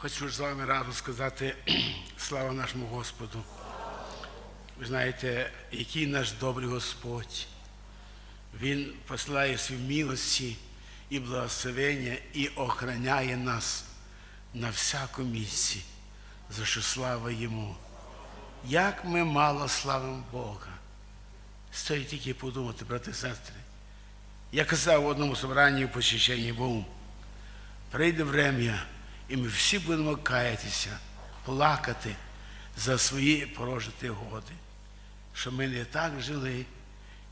Хочу з вами разом сказати слава нашому Господу. Ви знаєте, який наш добрий Господь. Він посилає свої милості і благословення і охороняє нас на всяку місці, за що слава Йому. Як ми мало славимо Бога. Стоїть тільки подумати, брати і сестри. Я казав в одному собранні в посвященні був, прийде врем'я, і ми всі будемо каятися, плакати за свої прожиті годи, що ми не так жили,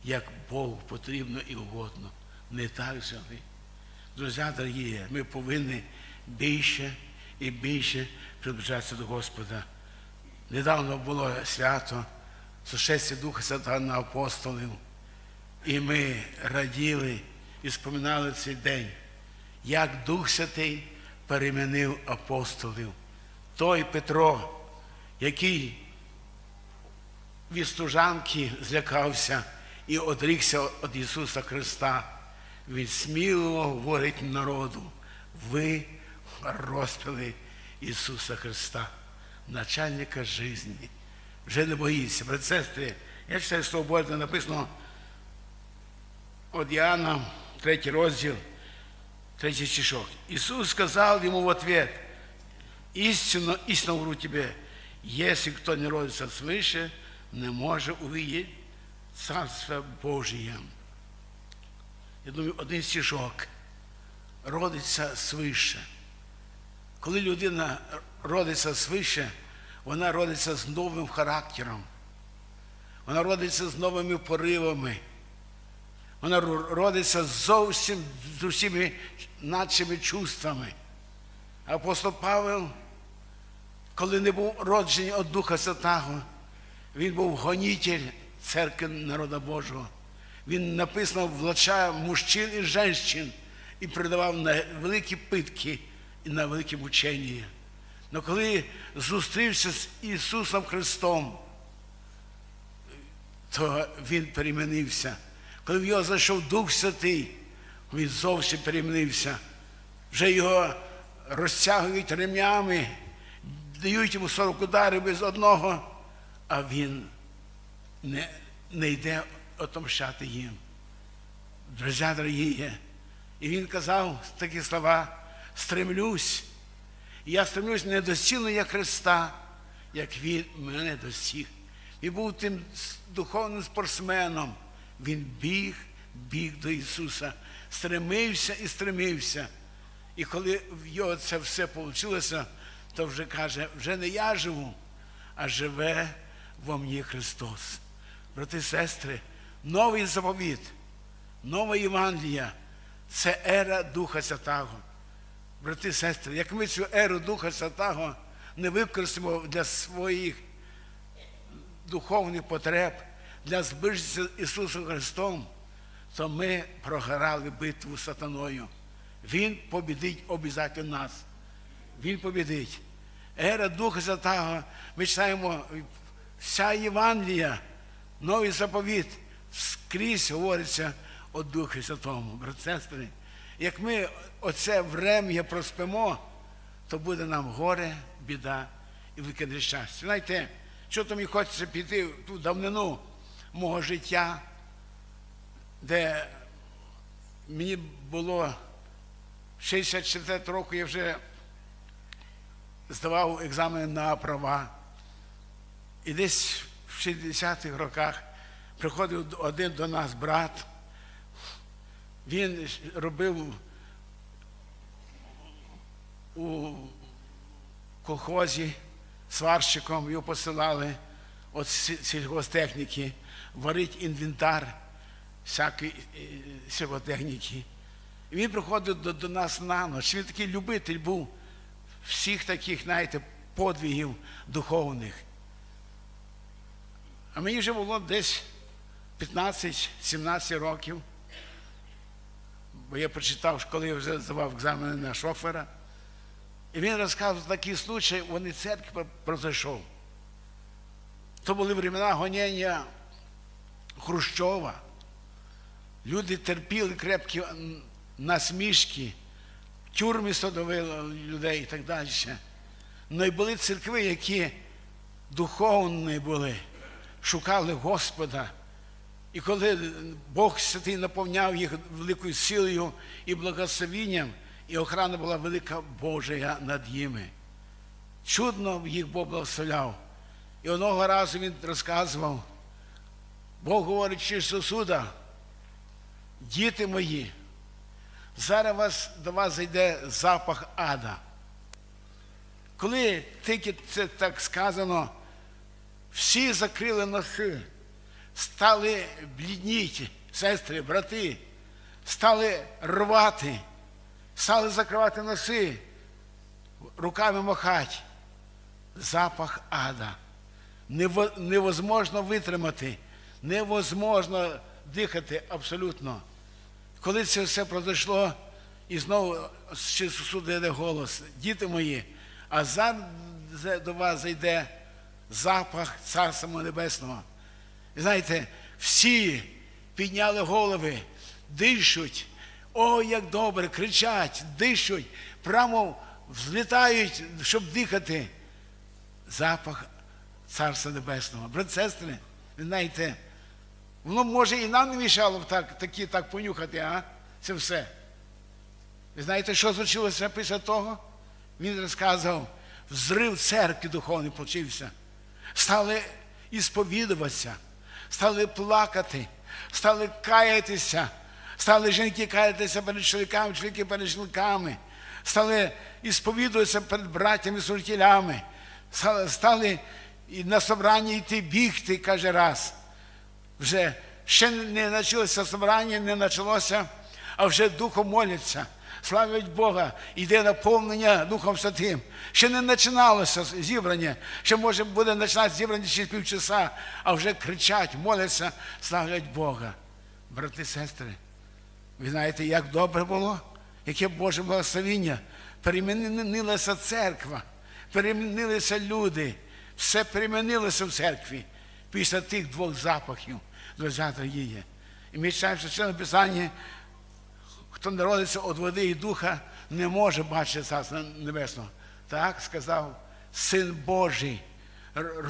як Богу потрібно і угодно. Не так жили. Друзі, дорогі, ми повинні більше і більше приближатися до Господа. Недавно було свято сушестя Духа Святого на апостолів. І ми раділи і споминали цей день, як Дух Святий перемінив апостолів. Той Петро, який від служанки злякався і одрікся від Ісуса Христа, він сміло говорить народу, ви розпили Ісуса Христа, начальника житті. Вже не боїться. Брат сестри, я читаю слово Боже, написано от Иоанна, третий розділ, третий стишок. Иисус сказал ему в ответ, истинно, истинно говорю тебе, если кто не родится свыше, не может увидеть Царство Божие. Я думаю, один стишок родиться свише. Коли людина родиться свише, вона родиться з новим характером. Вона родиться з новими поривами. Вона родиться зовсім з усіми нашими чувствами. Апостол Павел, коли не був роджений від Духа Святого, він був гонитель церкви народа Божого. Він написано влачав мужчин і жінчин і передавав на великі питки і на великі мучення. Але коли зустрівся з Ісусом Христом, то Він перемінився. Коли в його зайшов Дух Святий, він зовсім перемінився. Вже його розтягують ремнями, дають йому 40 ударів без одного, а він не, не йде отомщати їм. Друзі дорогі, і він казав такі слова, стремлюсь. І я стремлюсь не до зцілення Христа, як Він мене достиг. Він був тим духовним спортсменом. Він біг, біг до Ісуса, стремився і стремився. І коли в його це все вийшло, то вже каже, вже не я живу, а живе во мені Христос. Брати і сестри, новий заповіт, нова Євангелія це ера Духа Святого. Брати і сестри, як ми цю еру Духа Святого не використаємо для своїх духовних потреб, для збиження Ісусом Христом, то ми програли битву з сатаною. Він побідить обов'язково нас. Він побідить. Ера Духа Святого, ми читаємо вся Євангелія, новий заповіт, скрізь говориться о Духі Святому. Брат сестри, як ми оце врем'я проспимо, то буде нам горе, біда і велике нещастя. Знаєте, що то мені хочеться піти в ту давнину мого життя, де мені було 64 року, я вже здавав екзамен на права. І десь в 60-х роках приходив один до нас брат. Він робив у колхозі сварщиком, його посилали від сільгостехніки, варить інвентар всякої сільготехніки. І він приходив до, до нас на ніч. Він такий любитель був всіх таких, знаєте, подвигів духовних. А мені вже було десь 15-17 років, бо я прочитав, коли я вже здавав екзамени на шофера. І він розказував такий случай, вони церкві пройшов. То були времена гонення Хрущова. Люди терпіли крепкі насмішки, тюрми садовили людей і так далі. Ну і були церкви, які духовні були, шукали Господа. І коли Бог Святий наповняв їх великою силою і благословінням, і охрана була велика Божа над ними. Чудно їх Бог благословляв. І одного разу він розказував, Бог говорить через сусуда, діти мої, зараз до вас зайде запах ада. Коли тільки це так сказано, всі закрили носи, стали блідніти, сестри, брати, стали рвати, стали закривати носи, руками махати. Запах ада. Невозможно витримати, невозможно дихати абсолютно. Коли це все пройшло, і знову ще сусуди йде голос, діти мої, а зараз до вас зайде запах Царства Небесного. І знаєте, всі підняли голови, дишуть, о, як добре, кричать, дишуть, прямо взлітають, щоб дихати. Запах Царства Небесного. Брат, сестри, ви знаєте, воно може і нам не мішало б так, такі так понюхати, а? Це все. Ви знаєте, що случилося після того? Він розказував, взрив церкви духовний почався. Стали ісповідуватися, стали плакати, стали каятися, стали жінки каятися перед чоловіками, чоловіки перед жінками, стали ісповідуватися перед братями служителями, стали, стали на собрання йти бігти, каже раз. Вже ще не почалося собрання, не почалося, а вже духом моляться. Славить Бога, йде наповнення Духом Святим. Ще не починалося зібрання, ще може буде починати зібрання через півчаса, а вже кричать, моляться, славлять Бога. Брати, і сестри, ви знаєте, як добре було, яке Боже благословіння. Перемінилася церква, перемінилися люди, все перемінилося в церкві після тих двох запахів, друзі дорогі. І ми читаємо в Священному Писанні, хто народиться від води і духа, не може бачити Царства Небесного. Так сказав Син Божий.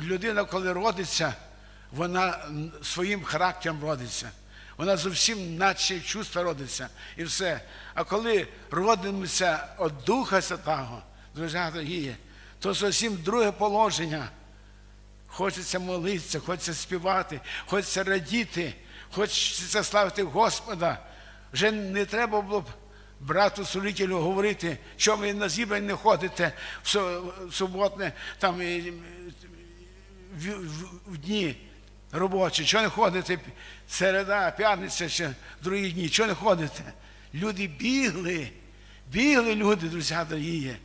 Людина, коли родиться, вона своїм характером родиться. Вона зовсім наче чувства родиться і все. А коли родимося від Духа Святого, друзі то зовсім друге положення. Хочеться молитися, хочеться співати, хочеться радіти, хочеться славити Господа. Вже не треба було б брату служителю говорити, що ви на зібрання не ходите в суботне, там в, дні робочі, що не ходите середа, п'ятниця, ще другі дні, що не ходите? Люди бігли, бігли люди, друзі дорогі,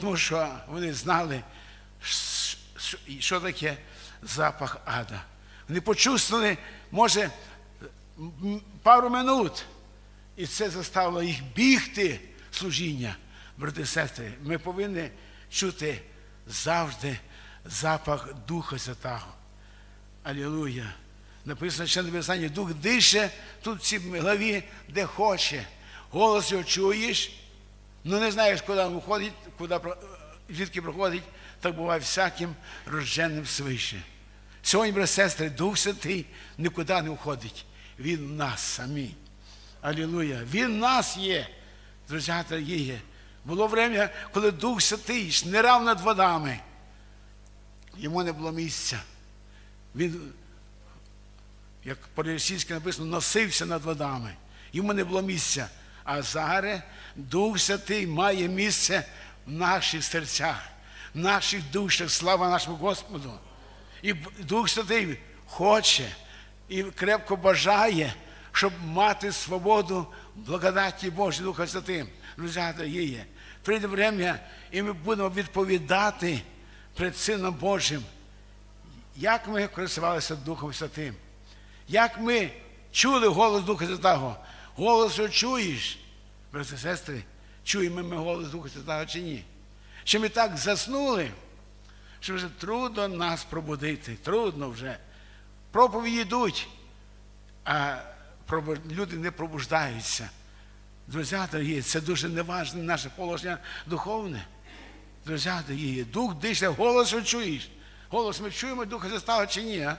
тому що вони знали, що таке запах ада. Вони почувствували, може, пару минут, і це заставило їх бігти служіння. Брати і сестри, ми повинні чути завжди запах Духа Святого. Алілуя. Написано, що на Писанні Дух дише тут в цій главі, де хоче. Голос його чуєш, ну не знаєш, куди він виходить, куди, звідки проходить, так буває всяким рожденним свише. Сьогодні, брати і сестри, Дух Святий нікуди не входить. Він в нас самі. Алілуя. Він в нас є. Друзі, дорогі. Було время, коли Дух Святий шнирав над водами. Йому не було місця. Він, як по-російськи написано, носився над водами. Йому не було місця. А зараз Дух Святий має місце в наших серцях, наших душах. Слава нашому Господу. І Дух Святий хоче і крепко бажає, щоб мати свободу благодаті Божої Духа Святим. Друзі, дорогі, прийде время, і ми будемо відповідати перед Сином Божим, як ми користувалися Духом Святим, як ми чули голос Духа Святого. Голос що чуєш, брати і сестри, чуємо ми голос Духа Святого чи ні? Чи ми так заснули, що вже трудно нас пробудити, трудно вже. Проповіді йдуть, а люди не пробуждаються. Друзі, дорогі, це дуже неважне наше положення духовне. Друзі, дорогі, дух дише, голос чуєш. Голос ми чуємо Духа Святого чи ні? А?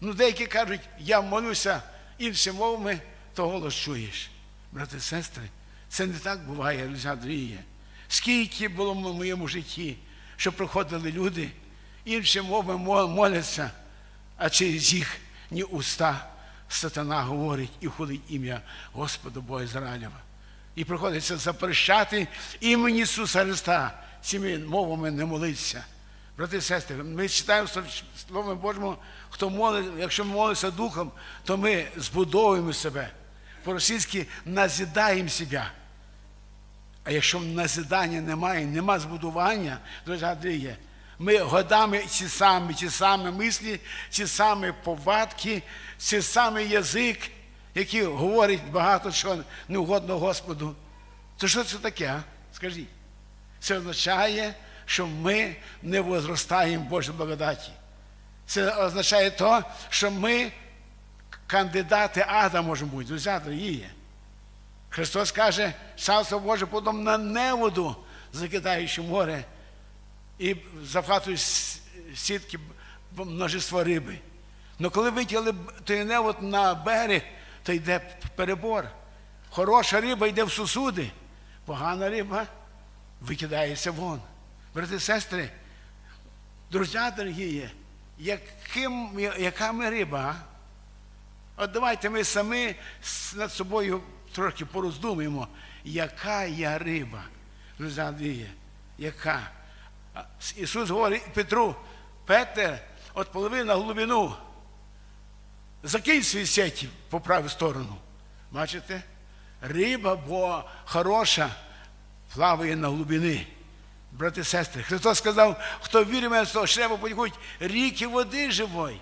Ну, деякі кажуть, я молюся іншими мовами, то голос чуєш. Брати і сестри, це не так буває, друзі, дорогі. Скільки було в моєму житті, що приходили люди, іншими мовами моляться, а через їхні уста сатана говорить і хулить ім'я Господа Бога Ізраїлєва. І приходиться запрещати імені Ісуса Христа цими мовами не молитися. Брати і сестри, ми читаємо в Слові Божому, хто молить, якщо ми молимося Духом, то ми збудовуємо себе. По-російськи назидаємо себе. А якщо назидання немає, нема збудування, друзі, Андріє, ми годами ці самі, ті самі мислі, ті самі повадки, ці самий язик, який говорить багато чого неугодно Господу. То що це таке? а? Скажіть. Це означає, що ми не возростаємо Божій благодаті. Це означає то, що ми кандидати ада можемо бути, друзі, дорогі. Христос каже, царство Боже подом на неводу, закидаючи море, і захватують сітки множество риби. Але коли витягли той невод на берег, то йде перебор. Хороша риба йде в сусуди, погана риба викидається вон. Брати і сестри, друзі дорогі, яким, яка ми риба? От давайте ми самі над собою трохи пороздумаємо, яка я риба. Друзі, Андрія, яка? Ісус говорить Петру, Петер, от полови на глибину, закинь свій сеті по праву сторону. Бачите? Риба, бо хороша, плаває на глибини. Брати і сестри, Христос сказав, хто вірить мене, з того шреба потікуть ріки води живої.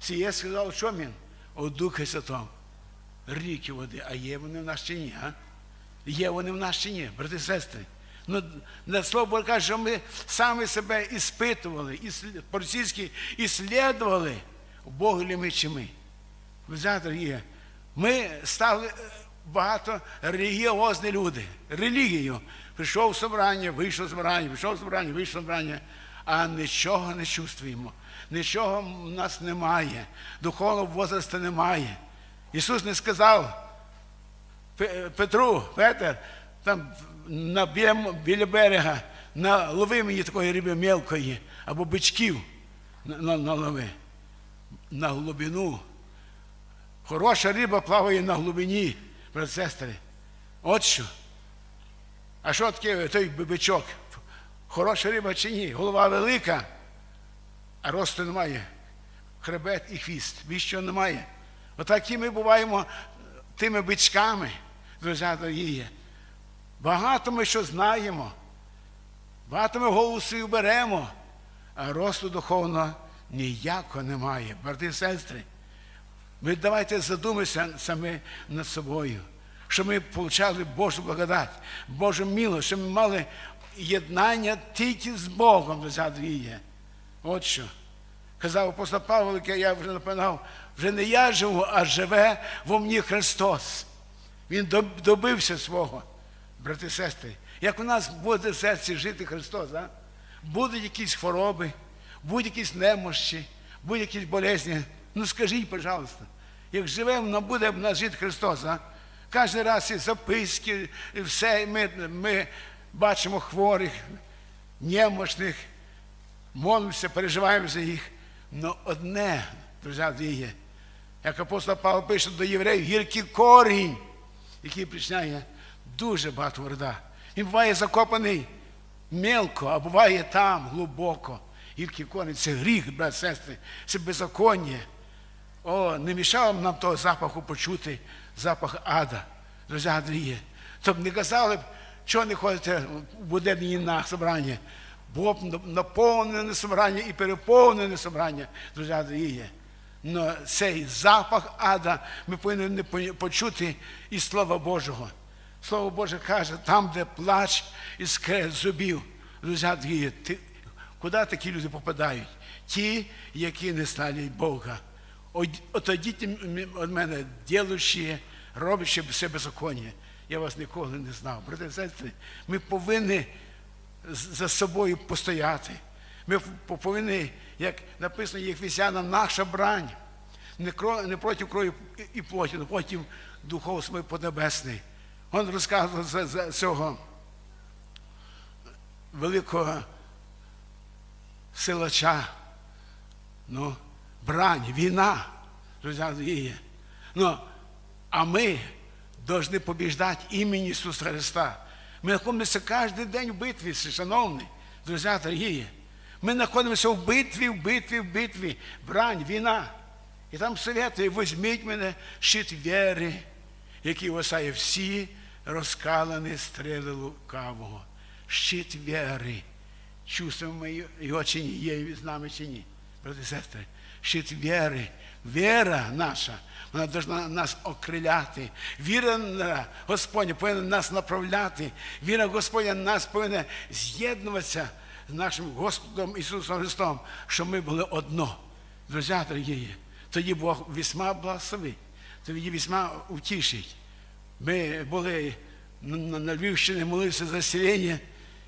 Сіє сказав, що він? У Духі Святому. Ріки води. А є вони в нас чи ні? А? Є вони в нас чи ні, брати і сестри. Ну, на слово Боже каже, що ми самі себе іспитували, іслід- по-російськи іслідували, Бог ли ми чи ми. Ви дорогі, ми стали е, багато релігіозні люди, релігію. Прийшов собрання, вийшов з собрання, прийшов в собрання, вийшов з собрання, а нічого не чувствуємо. Нічого в нас немає, духовного возрасту немає. Ісус не сказав Петру, Петер, там на, біля, берега налови мені такої риби мелкої або бичків на, на, налови. На глибину. Хороша риба плаває на глибині, брат сестри. От що. А що таке той бичок? Хороша риба чи ні? Голова велика, а росту немає. Хребет і хвіст. Більше немає. Отакі ми буваємо тими бичками, друзі дорогі. Багато ми що знаємо, багато ми голову беремо, а росту духовного ніякого немає. Брати і сестри, ми давайте задумаємося самі над собою, що ми отримали Божу благодать, Божу милость, що ми мали єднання тільки з Богом, друзі дорогі. От що. Казав апостол Павло, я вже напоминав, вже не я живу, а живе во мені Христос. Він добився свого, брати і сестри. Як у нас буде в серці жити Христос, а? будуть якісь хвороби, будуть якісь немощі, будуть якісь болезні. Ну скажіть, пожалуйста, як живемо, ну буде в нас жити Христос, а? Кожен раз і записки, і все, і ми, ми бачимо хворих, немощних, молимося, переживаємо за їх. Но одне, друзі, є, як апостол Павло пише до євреїв, гіркий корінь, який причиняє дуже багато вреда. Він буває закопаний мелко, а буває там глибоко. Гіркий корінь це гріх, брат, сестри, це беззаконня. О, не мішало б нам того запаху почути, запах ада. Друзі, Андріє. Тобто не казали б, що не ходите в буденні на собрання. Було б наповнене собрання і переповнене собрання, друзі, Андріє. Но цей запах ада ми повинні по- почути із Слова Божого. Слово Боже каже, там, де плач і скрежет зубів, друзі, ти, куди такі люди попадають? Ті, які не знали Бога. Отойдіть від мене, ділючі, роблячи все беззаконня. Я вас ніколи не знав. Брати ми повинні за собою постояти. Ми повинні, як написано Єфесянам, наша брань. Не, кро- не проти крові і- плоті, але потім духов свій поднебесний. Він розказував за, за цього великого силача. Ну, брань, війна, друзі. Ну, а ми повинні побіждати імені Ісуса Христа. Ми знаходимося кожен день в битві, шановні, друзі, дорогі. Ми знаходимося в битві, в битві, в битві, брань, війна. І там советує, візьміть мене щит віри, який осає всі розкалені стріли лукавого. Щит віри. Чувствуємо ми його чи ні, є з нами чи ні, брати і сестри. Щит віри. Віра наша, вона повинна нас окриляти. Віра Господня повинна нас направляти. Віра Господня нас повинна з'єднуватися з нашим Господом Ісусом Христом, щоб ми були одно. Друзі, дорогі, тоді Бог весьма благословить, тоді весьма утішить. Ми були на, на, на Львівщині, молився за селення,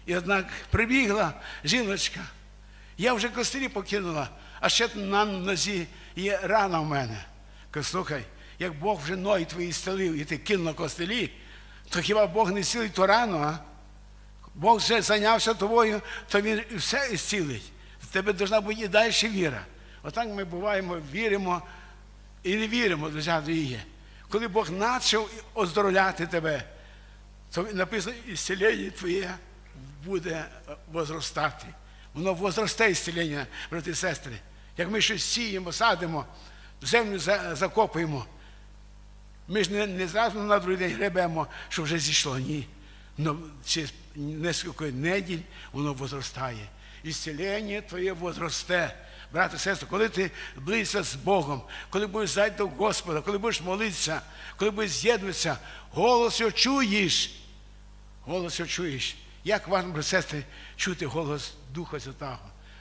і однак прибігла жіночка. Я вже костелі покинула, а ще на нозі є рана в мене. Слухай, як Бог вже ноги твої стелив, і ти кинула костелі, то хіба Бог не цілить ту рану, а? Бог вже зайнявся тобою, то Він все ісцілить. В тебе повинна бути і далі віра. Отак ми буваємо, віримо і не віримо, друзі, дорогі. Коли Бог почав оздоровляти тебе, то написано, ісцілення твоє буде возростати. Воно возросте ісцілення, брати і сестри. Як ми щось сіємо, садимо, землю закопуємо. Ми ж не, не зразу на другий день гребемо, що вже зійшло. Ні. Но через несколько неділь воно возростає. Ісцілення твоє возросте. Брате, сестри, коли ти близься з Богом, коли будеш зайти до Господа, коли будеш молитися, коли будеш з'єднуватися, голос його чуєш. Голос його чуєш. Як вам, брати, сестри, чути голос Духа Святого,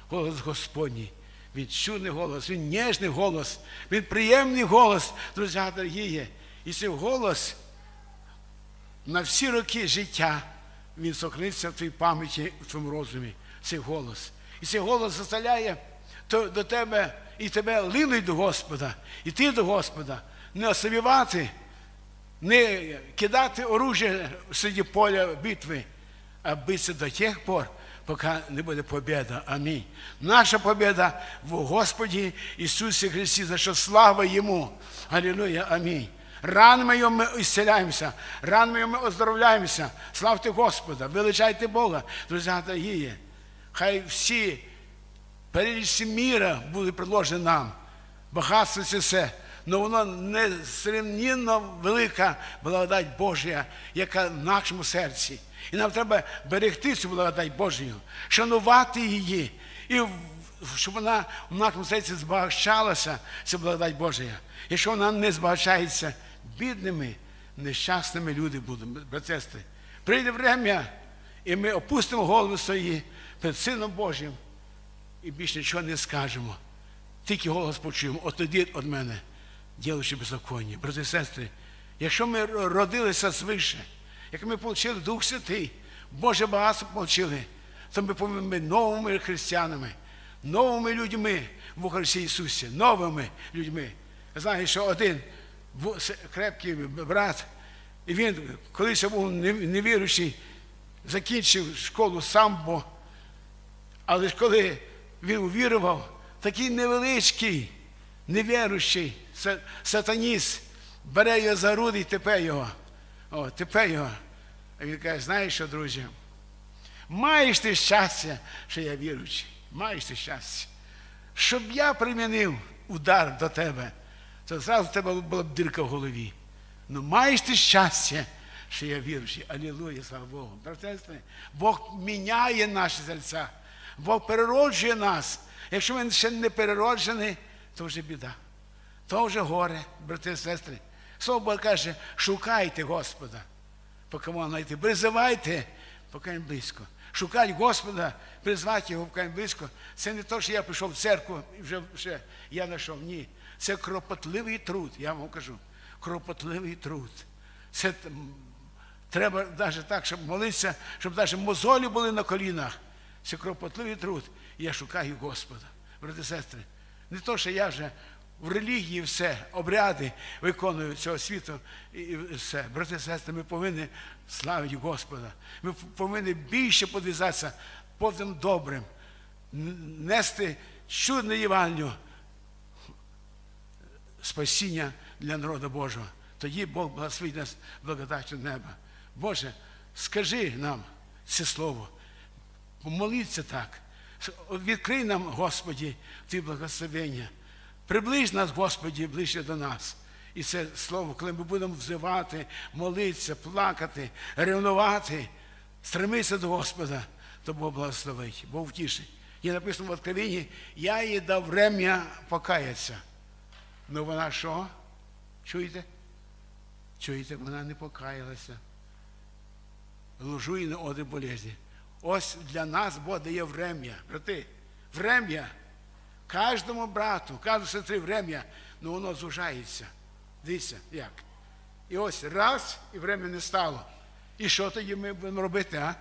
голос Господній. Він чудний голос, він ніжний голос, він приємний голос, друзі дорогі. І цей голос на всі роки життя він сохраниться в твоїй пам'яті, в твоєму розумі. Цей голос. І цей голос заставляє до тебе і тебе линуть до Господа, іти до Господа, не ослабівати, не кидати оружие серед поля битви, а битися до тих пор, поки не буде побіда. Амінь. Наша побіда в Господі Ісусі Христі, за що слава Йому. Алілуя, амінь. Ранами ми ісцеляємося, ранами ми оздоровляємося. Славте Господа, величайте Бога, друзі дорогі. Хай всі перелічці міра були предложені нам. Багатство це все. але воно несравненно велика благодать Божа, яка в нашому серці. І нам треба берегти цю благодать Божою, шанувати її, і щоб вона в нашому серці збагачалася, ця благодать Божа. Якщо вона не збагачається, бідними, нещасними люди будемо, брати. сестри. Прийде время, і ми опустимо голову свої перед Сином Божим і більше нічого не скажемо. Тільки голос почуємо, от тоді від мене, ділячи беззаконня. Брати і сестри, якщо ми родилися свише, як ми отримали Дух Святий, Боже багатство отримали, то ми повинні новими християнами, новими людьми в Христі Ісусі, новими людьми. Знаю, що один крепкий брат, і він колись був нев- невіруючий, закінчив школу самбо, але ж коли він увірував, такий невеличкий, невіруючий са- сатаніст бере його за груди і тепе його. О, тепе його. А він каже, знаєш що, друзі? Маєш ти щастя, що я віруючий. Маєш ти щастя. Щоб я примінив удар до тебе, то зразу в тебе була б дирка в голові. Ну маєш ти щастя, що я віруючий. Алілуя, слава Богу. Бог міняє наші серця. Бог перероджує нас. Якщо він ще не перероджений, то вже біда. То вже горе, брати і сестри. Слово Боже каже, шукайте Господа, поки можна знайти. Призивайте, поки він близько. Шукати Господа, призвати його, поки він близько. Це не те, що я пішов в церкву і вже, вже я знайшов. Ні. Це кропотливий труд, я вам кажу. Кропотливий труд. Це Треба навіть так, щоб молитися, щоб навіть мозолі були на колінах. Це кропотливий труд. Я шукаю Господа. Брати сестри, не то, що я вже в релігії все, обряди виконую цього світу і і все. Брати сестри, ми повинні славити Господа. Ми повинні більше подвізатися потім добрим, нести чудне Євангелію, спасіння для народу Божого. Тоді Бог благословить нас благодаттю неба. Боже, скажи нам це слово, помоліться так. Відкрий нам, Господі, ті благословення. Приблизь нас, Господі, ближче до нас. І це слово, коли ми будемо взивати, молитися, плакати, ревнувати, стремитися до Господа, то Бог благословить, Бог втішить. Є написано в Откровенні, я їй дав врем'я покаятися. Ну вона що? Чуєте? Чуєте, вона не покаялася. Ложу і на одри болезні. Ось для нас Бог дає врем'я. Брати, врем'я. Кожному брату, кожній сестрі врем'я, ну воно зужається. Дивіться, як. І ось раз, і врем'я не стало. І що тоді ми будемо робити, а?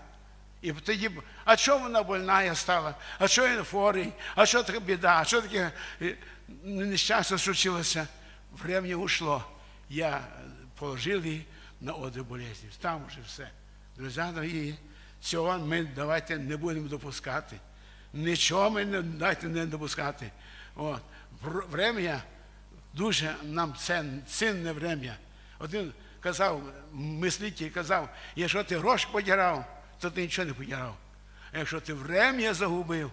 І тоді, а що вона больна стала? А що він хворий? А що така біда? А що таке е, нещастя случилося? Врем'я ушло. Я положив її на одри болезні. Там вже все. Друзі дорогі, цього ми давайте не будемо допускати. Нічого ми не дайте не допускати. От. Врем'я дуже нам цен, цінне врем'я. Один казав, мислитель казав, якщо ти гроші подірав, то ти нічого не подірав. А якщо ти врем'я загубив,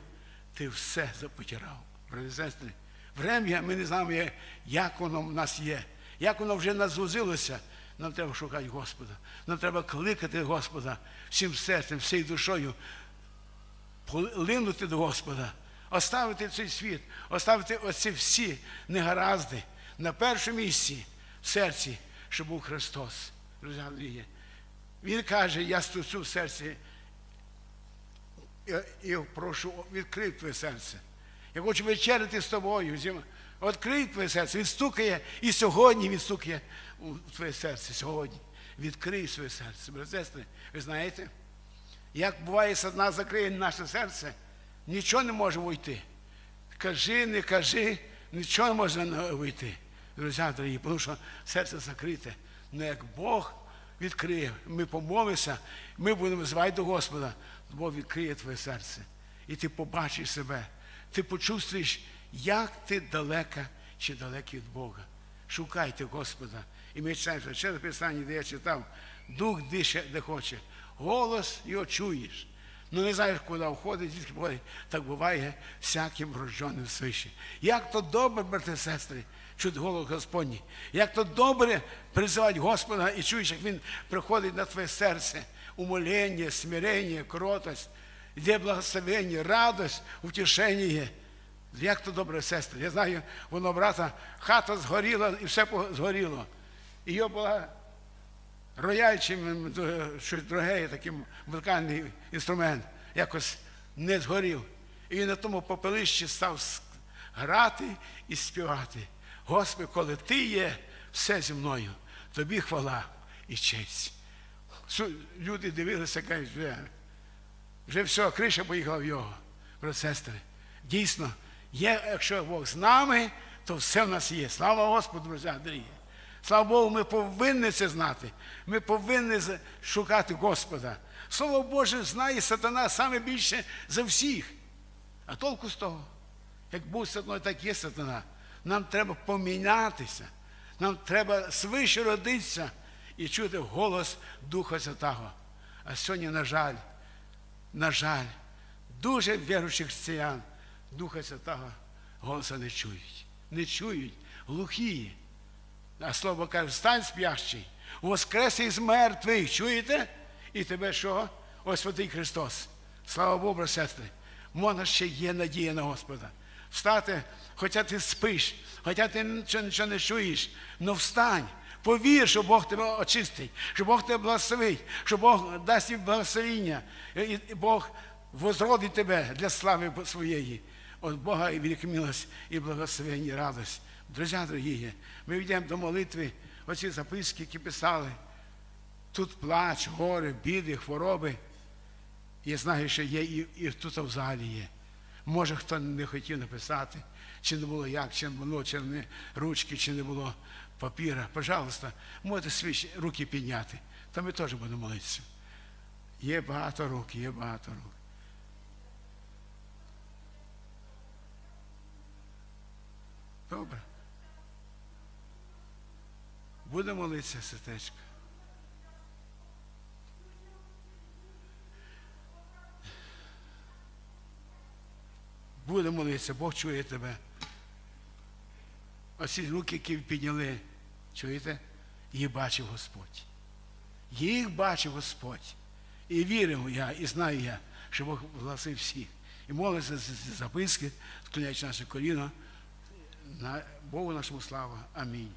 ти все запотірав. Брати сестри, врем'я ми не знаємо, як- воно в нас є, як воно вже нас зузилося. Нам треба шукати Господа. Нам треба кликати Господа всім серцем, всією душою, линути до Господа, оставити цей світ, оставити оці всі негаразди на першому місці в серці, щоб був Христос. Друзі. Він каже, я стучу в серці і, прошу, відкрий твоє серце. Я хочу вечеряти з тобою. Відкрий твоє серце. Він стукає і сьогодні він стукає у твоє серце. Сьогодні. Відкрий своє серце. Брати, ви знаєте, як буває, сатана закриє наше серце, нічого не може войти. Кажи, не кажи, нічого не може вийти. Друзі, дорогі, тому що серце закрите. Ну як Бог відкриє, ми помолимося, ми будемо звати до Господа, Бог відкриє твоє серце. І ти побачиш себе, ти почувствуєш, як ти далека чи далекий від Бога. Шукайте Господа. І ми читаємо, ще на Писанні, де я читав, дух дише, де хоче, голос його чуєш. Ну не знаєш, куди входить, звідки входить. Так буває всяким вродженим свище. Як то добре, брати сестри, чути голос Господній. Як то добре призивати Господа і чуєш, як Він приходить на твоє серце. Умолення, смирення, кротость, де благословення, радость, утішення є. Як то добре, сестри. Я знаю, воно брата, хата згоріла і все згоріло. І його була рояльчим, е, щось дороге, такий музикальний інструмент, якось не згорів. І він на тому попелищі став грати і співати. Господи, коли ти є все зі мною, тобі хвала і честь. Люди дивилися, кажуть, вже, вже все, криша поїхала в його. Сестри, дійсно, є, якщо Бог з нами, то все в нас є. Слава Господу, друзі, дорогі. Слава Богу, ми повинні це знати. Ми повинні шукати Господа. Слово Боже знає сатана саме більше за всіх. А толку з того, як був сатаною, так є сатана. Нам треба помінятися. Нам треба свише родитися і чути голос Духа Святого. А сьогодні, на жаль, на жаль, дуже віруючих християн Духа Святого голоса не чують. Не чують, глухі. А слово каже, встань спящий, воскрес із мертвих. Чуєте? І тебе що? Ось святий Христос. Слава Богу, сестри. Можна ще є надія на Господа. Встати, хоча ти спиш, хоча ти нічого, не чуєш, але встань. Повір, що Бог тебе очистить, що Бог тебе благословить, що Бог дасть тобі благословіння, і Бог возродить тебе для слави своєї. От Бога і милость, і благословення, і радость. Друзі дорогі, ми йдемо до молитви, оці записки, які писали. Тут плач, горе, біди, хвороби. Я знаю, що є і, і тут в залі є. Може, хто не хотів написати, чи не було як, чи не було черни ручки, чи не було папіра. Пожалуйста, можете свої руки підняти, то ми теж будемо молитися. Є багато рук, є багато рук. Добре. Будемо молитися, сердечко. Будемо молитися, Бог чує тебе. Оці руки, які підняли, чуєте? Їх бачив Господь. Їх бачив Господь. І вірив я, і знаю я, що Бог власив всіх. І молиться з записки, склоняючи наше коліно. На Богу нашому слава. Амінь.